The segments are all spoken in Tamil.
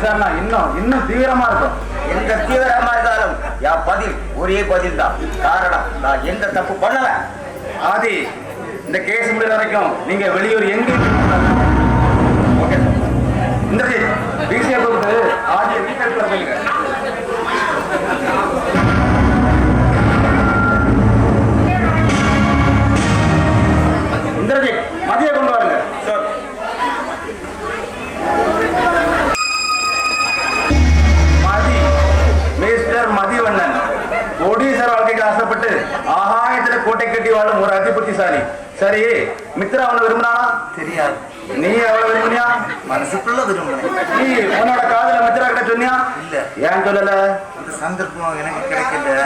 விசாரணை இன்னும் இன்னும் தீவிரமா இருக்கும். எந்த தீவிரமா இருந்தாலும் என் பதில் ஒரே பதில் தான் காரணம் நான் எந்த தப்பு பண்ணல. ஆதி இந்த கேஸ் முடிவு வரைக்கும் நீங்க வெளியூர் எங்கேயும் ஆகாயத்துல கோட்டை கட்டி வாழும் ஒரு அதி புத்திசாலி. சரி மித்ரா அவனை விரும்பினானா தெரியாது. நீ அவளை விரும்பினியா? மனசுக்குள்ள விரும்புறேன் நீ உன்னோட காதல மித்ரா கிட்ட சொன்னியா? இல்ல. ஏன் சொல்லல? சந்தர்ப்பம் எனக்கு கிடைக்கல.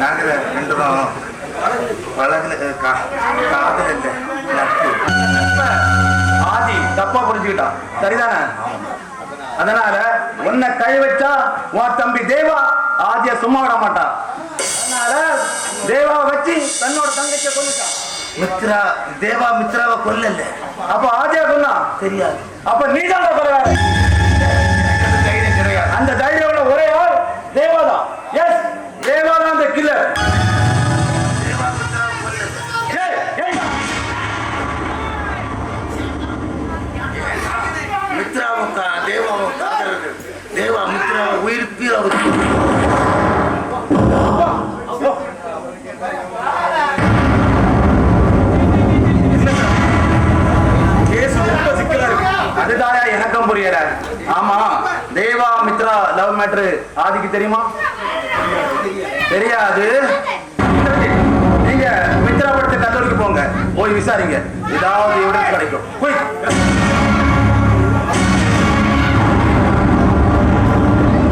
நாங்க ரெண்டு பேரும் பழகுல காதல் இல்ல. ஆதி தப்பா புரிஞ்சுக்கிட்டான் சரிதானே? அதனால உன்னை கை வச்சா உன் தம்பி தேவா ஆதிய சும்மா விட மாட்டான் தேவாவை வச்சு தன்னோட தங்கச்சியை கொண்டுட்டான் மித்ரா தேவா மித்ராவை கொல்லல. அப்ப ஆதியா கொன்னா தெரியாது. அப்ப நீ தான் கொலைகாரன் புரியல ஆமா. தேவா மித்ரா லவ் மேட்ரு ஆதிக்கு தெரியுமா? தெரியாது. நீங்க மித்ரா படத்து கல்லூரிக்கு போங்க. போய் விசாரிங்க. ஏதாவது எவிடன்ஸ் கிடைக்கும். போய்.